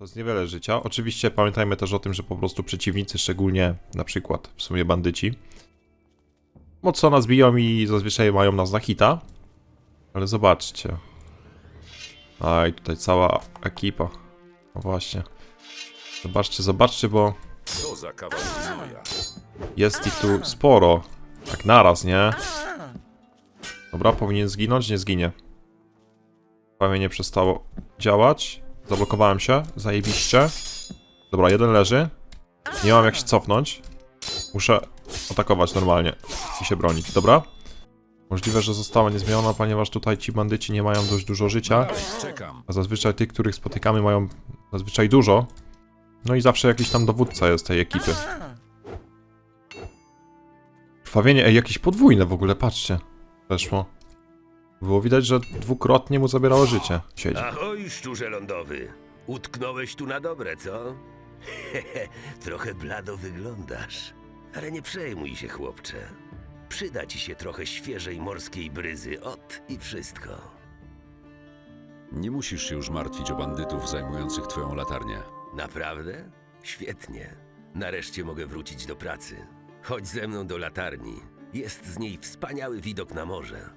To jest niewiele życia. Oczywiście pamiętajmy też o tym, że po prostu przeciwnicy, szczególnie na przykład w sumie bandyci, mocno nas biją i zazwyczaj mają nas na hita. Ale zobaczcie. Aj, tutaj cała ekipa. No właśnie. Zobaczcie, zobaczcie, bo jest ich tu sporo. Tak naraz, nie? Dobra, powinien zginąć? Nie zginie. Prawie nie przestało działać. Zablokowałem się. Zajebiście. Dobra, jeden leży. Nie mam jak się cofnąć. Muszę atakować normalnie i się bronić. Dobra? Możliwe, że została niezmieniona, ponieważ tutaj ci bandyci nie mają dość dużo życia. A zazwyczaj tych, których spotykamy, mają zazwyczaj dużo. No i zawsze jakiś tam dowódca jest tej ekipy. Krwawienie, ej, jakieś podwójne w ogóle, patrzcie. Weszło. Było widać, że dwukrotnie mu zabierało życie. Siedzi. Ahoj, szczurze lądowy. Utknąłeś tu na dobre, co? trochę blado wyglądasz. Ale nie przejmuj się, chłopcze. Przyda ci się trochę świeżej morskiej bryzy. Ot i wszystko. Nie musisz się już martwić o bandytów zajmujących twoją latarnię. Naprawdę? Świetnie. Nareszcie mogę wrócić do pracy. Chodź ze mną do latarni. Jest z niej wspaniały widok na morze.